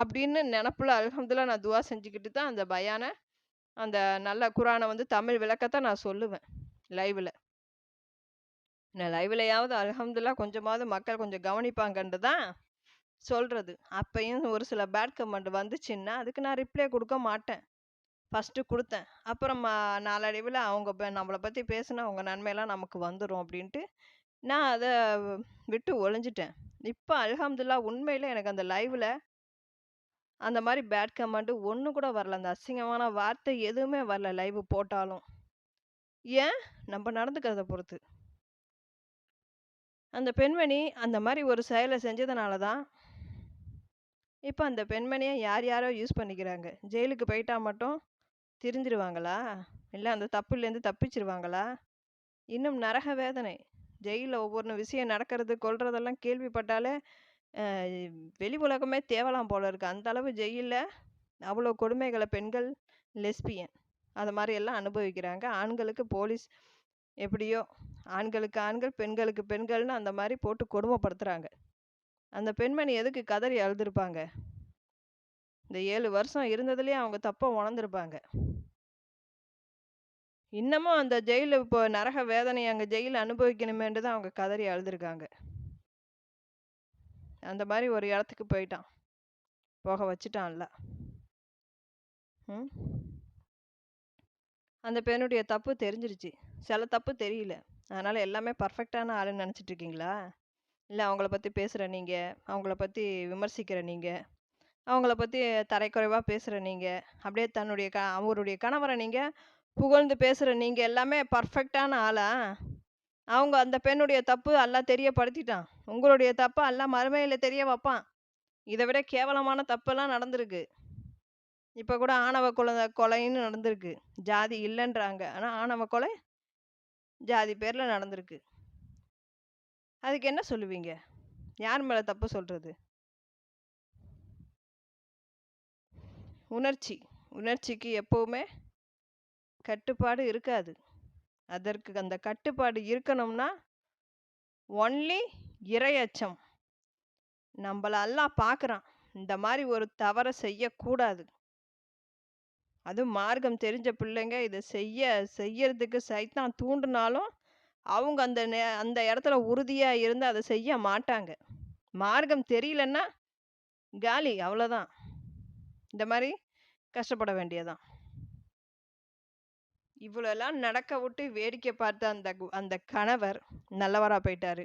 அப்படின்னு நினப்புல அல்ஹம்துலில்லாஹ் நான் துவா செஞ்சுக்கிட்டு தான் அந்த பயான, அந்த நல்ல குரானை வந்து தமிழ் விளக்கத்தை நான் சொல்லுவேன். லைவில் நான் லைவ்லையாவது அலமதுல்லா கொஞ்சமாவது மக்கள் கொஞ்சம் கவனிப்பாங்கன்ட்டு தான் சொல்கிறது அப்பையும் ஒரு சில பேட் கமெண்ட் வந்துச்சுன்னா, அதுக்கு நான் ரிப்ளை கொடுக்க மாட்டேன். ஃபஸ்ட்டு கொடுத்தேன் அப்புறம் நாளடைவில் அவங்க நம்மளை பற்றி பத்தி பேசுனா, அவங்க நன்மையெல்லாம் நமக்கு வந்துடும் அப்படின்ட்டு, நான் அதை விட்டு ஒழிஞ்சிட்டேன் இப்போ அலமதுல்லா உண்மையில் எனக்கு அந்த லைவில் அந்த மாதிரி பேட் கமெண்ட்டு ஒன்று கூட வரல. அந்த அசிங்கமான வார்த்தை எதுவுமே வரல லைவ் போட்டாலும். ஏன்? நம்ம நடந்துக்கிறத பொறுத்து. அந்த பெண்மணி அந்த மாதிரி ஒரு செயலை செஞ்சதுனால தான் இப்போ அந்த பெண்மணியை யார் யாரோ யூஸ் பண்ணிக்கிறாங்க. ஜெயிலுக்கு போயிட்டா மட்டும் திரிஞ்சிருவாங்களா இல்லை அந்த தப்புலேருந்து தப்பிச்சிருவாங்களா இன்னும் நரக வேதனை. ஜெயிலில் ஒவ்வொரு விஷயம் நடக்கிறது, கொள்றதெல்லாம் கேள்விப்பட்டாலே, வெளி உலகமே தேவலாம் போல இருக்கு. அந்த அளவு அவ்வளோ கொடுமைகளை பெண்கள், லெஸ்பியன் அது மாதிரி எல்லாம் அனுபவிக்கிறாங்க. ஆண்களுக்கு போலீஸ் எப்படியோ ஆண்களுக்கு ஆண்கள், பெண்களுக்கு பெண்கள்னு அந்த மாதிரி போட்டு கொடுமைப்படுத்துகிறாங்க அந்த பெண்மணி எதுக்கு கதறி அழுதுருப்பாங்க? இந்த ஏழு வருஷம் இருந்ததுலேயே அவங்க தப்பை உணர்ந்துருப்பாங்க இன்னமும் அந்த ஜெயிலில் இப்போ நரக வேதனை அங்கே ஜெயிலில் அனுபவிக்கணுமேன்ட்டு தான் அவங்க கதறி அழுதுருக்காங்க. அந்த மாதிரி ஒரு இடத்துக்கு போயிட்டான். போக வச்சுட்டான்ல ம். அந்த பெண்ணுடைய தப்பு தெரிஞ்சிருச்சு. சில தப்பு தெரியல. அதனால் எல்லாமே பர்ஃபெக்டான ஆளுன்னு நெனச்சுட்டு இருக்கீங்களா? இல்லை அவங்கள பற்றி பேசுகிற நீங்கள் அவங்கள பற்றி விமர்சிக்கிற நீங்கள் அவங்கள பற்றி தரைக்குறைவாக பேசுகிற நீங்கள் அப்படியே தன்னுடைய க அவருடைய கணவரை நீங்கள் புகழ்ந்து பேசுகிற நீங்கள் எல்லாமே பர்ஃபெக்டான ஆளா? அவங்க அந்த பெண்ணுடைய தப்பு அல்லாஹ் தெரியப்படுத்திட்டான். உங்களுடைய தப்பை அல்லாஹ் மறுமையில் தெரிய வைப்பான் இதை விட கேவலமான தப்பெல்லாம் நடந்திருக்கு. இப்போ கூட ஆணவ குழந்தை கொலைன்னு நடந்திருக்கு. ஜாதி இல்லைன்றாங்க ஆனால் ஆணவ கொலை ஜாதி பேரில் நடந்திருக்கு. அதுக்கு என்ன சொல்லுவீங்க? யார் மேலே தப்பு சொல்கிறது உணர்ச்சி. உணர்ச்சிக்கு எப்போவுமே கட்டுப்பாடு இருக்காது. அதற்கு அந்த கட்டுப்பாடு இருக்கணும்னா, ஒன்லி இரையச்சம் நம்மள எல்லாம் பார்க்குறான். இந்த மாதிரி ஒரு தவறை செய்யக்கூடாது. அதுவும் மார்க்கம் தெரிஞ்ச பிள்ளைங்க இதை செய்ய செய்யறதுக்கு சைத்தான் தூண்டினாலும் அவங்க அந்த நே அந்த இடத்துல உறுதியாக இருந்து அதை செய்ய மாட்டாங்க. மார்க்கம் தெரியலன்னா, காலி அவ்வளோதான். இந்த மாதிரி கஷ்டப்பட வேண்டியதான் இவ்வளோலாம் நடக்க விட்டு வேடிக்கை பார்த்த அந்த அந்த கணவர் நல்லவரா போயிட்டாரு.